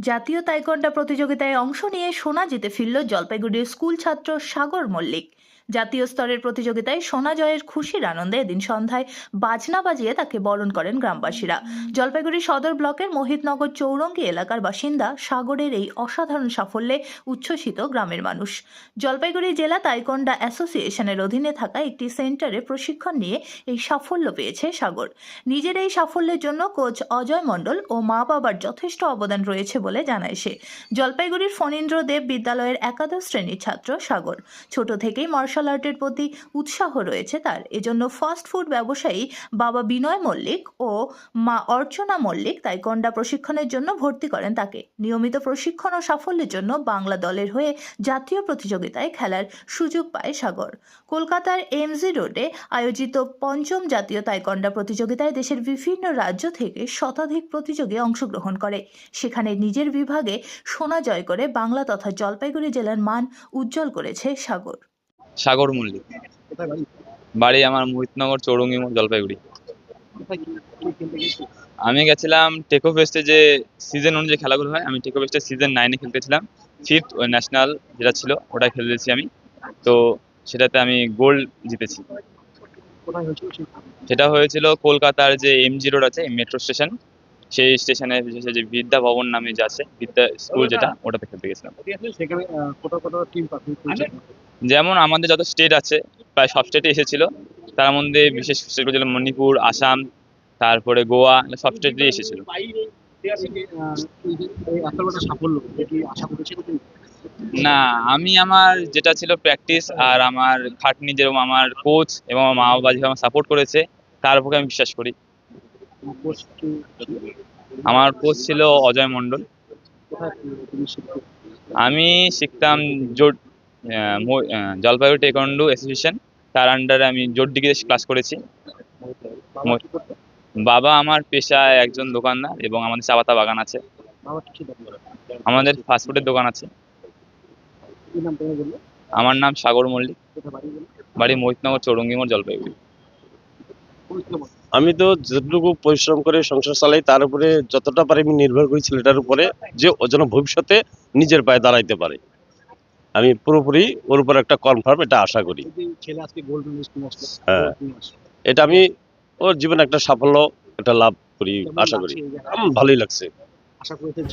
জাতীয় তাইকন্ডা প্রতিযোগিতায় অংশ নিয়ে সোনা জিতে ফিরল জলপাইগুড়ির স্কুল ছাত্র সাগর মল্লিক। জাতীয় স্তরের প্রতিযোগিতায় সোনা জয়ের খুশির আনন্দে এদিন সন্ধ্যায় বাজনা বাজিয়ে তাকে বরণ করেন গ্রামবাসীরা। জলপাইগুড়ি সদর ব্লকের মোহিতনগর চৌরঙ্গি এলাকার বাসিন্দা সাগরের এই অসাধারণ সাফল্যে উচ্ছ্বসিত গ্রামের মানুষ। জলপাইগুড়ি জেলা তাইকোন্ডা অ্যাসোসিয়েশনের অধীনে থাকা একটি সেন্টারে প্রশিক্ষণ নিয়ে এই সাফল্য পেয়েছে সাগর। নিজের এই সাফল্যের জন্য কোচ অজয় মণ্ডল ও মা বাবার যথেষ্ট অবদান রয়েছে বলে জানায় সে। জলপাইগুড়ির ফণীন্দ্র দেব বিদ্যালয়ের একাদশ শ্রেণির ছাত্র সাগর। ছোট থেকেই মার্শাল আর্টের প্রতি উৎসাহ রয়েছে তার। এজন্য ফাস্ট ফুড ব্যবসায়ী বাবা বিনয় মল্লিক ও মা অর্চনা মল্লিক তাইকন্ডা প্রশিক্ষণের জন্য ভর্তি করেন তাকে। নিয়মিত প্রশিক্ষণ ও সাফল্যের জন্য বাংলা দলের হয়ে জাতীয় প্রতিযোগিতায় খেলার সুযোগ পায় সাগর। কলকাতার এমজি রোডে আয়োজিত পঞ্চম জাতীয় তাইকন্ডা প্রতিযোগিতায় দেশের বিভিন্ন রাজ্য থেকে শতাধিক প্রতিযোগী অংশগ্রহণ করে। সেখানে নিজের বিভাগে সোনা জয় করে বাংলা তথা জলপাইগুড়ি জেলার মান উজ্জ্বল করেছে সাগর। সাগর মল্লিক। বাড়ি আমার মোহিতনগর চৌরঙ্গি মোড়, জলপাইগুড়ি। আমি গেছিলাম টেকো ফেস্টে যে সিজন অনুযায়ী খেলাগুলো হয় আমি টেকো ফেস্টের সিজন নাইনে খেলতেছিলাম ফিফথ ওই ন্যাশনাল যেটা ছিল ওটা খেলেছি আমি। তো সেটাতে আমি গোল্ড জিতেছি। সেটা হয়েছিল কলকাতার যে এমজি রোড আছে মেট্রো স্টেশন সেই স্টেশনে বিশেষ যে বিদ্যা ভবন নামে যে আছে বিদ্যা স্কুল যেটা ওটাতে খেলতে গেছিলাম। যেমন আমাদের যত স্টেট আছে প্রায় সব স্টেটে এসেছিল। তার মধ্যে বিশেষ ছিল মণিপুর আসাম তারপরে গোয়া সব স্টেটে এসেছিল। না আমি আমার যেটা ছিল প্র্যাকটিস আর আমার খাটনি যেরকম আমার কোচ এবং আমার মা বাবা যেভাবে সাপোর্ট করেছে তার উপরে আমি বিশ্বাস করি। আমার কোচ ছিল অজয় শিখতে আমি শিখতাম জোট জলপাইগুড়ি টেকন্ডু অ্যাসোসিয়েশন তার আন্ডারে আমি জোট ডিগ্রি ক্লাস করেছি। বাবা আমার পেশায় একজন দোকানদার এবং আমাদের চা পাতা বাগান আছে। আমাদের ফাস্টফুডের দোকান আছে। আমার নাম সাগর মল্লিক। বাড়ি মোহিতনগর চৌরঙ্গি জলপাইগুড়ি। আমি তো যেটুকু পরিশ্রম করে সংসার চালাই তার উপরে যতটা পারি আমি নির্ভর করি ছেলেটার উপরে যে ও যেন ভবিষ্যতে নিজের পায়ে দাঁড়াইতে পারে। আমি পুরোপুরি ওর উপর একটা কনফার্ম এটা আশা করি। হ্যাঁ। এটা আমি ওর জীবনে একটা সাফল্য একটা লাভ করি আশা করি? আমার ভালোই লাগছে। আশা করেছেন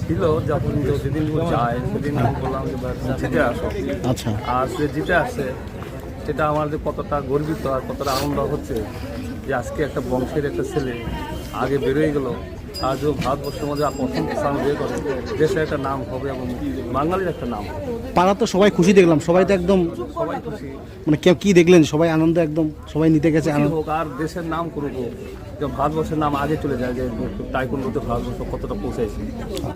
ছিল যখন যেদিন যায় সেদিন বললাম যে "ভাই, তুমি জিতে আসো। আচ্ছা। আর সে জিতে আসছে সেটা আমার যে কতটা গর্বিত আর কতটা আনন্দ হচ্ছে যে আজকে একটা বংশের একটা ছেলে আগে বেরোয় গেল আর যে ভারতবর্ষের মধ্যে প্রথম স্থান বের করে। দেশের একটা নাম হবে এবং বাঙালির একটা নাম পাড়া তো সবাই খুশি দেখলাম সবাই তো একদম সবাই খুশি। মানে কেউ কি দেখলেন? সবাই আনন্দ একদম সবাই নিতে গেছে আনন্দ। হোক আর দেশের নাম করুক যে ভারতবর্ষের নাম আগে চলে যায় যে টাইকুন্ডতে ভারতবর্ষ কতটা পৌঁছাইছে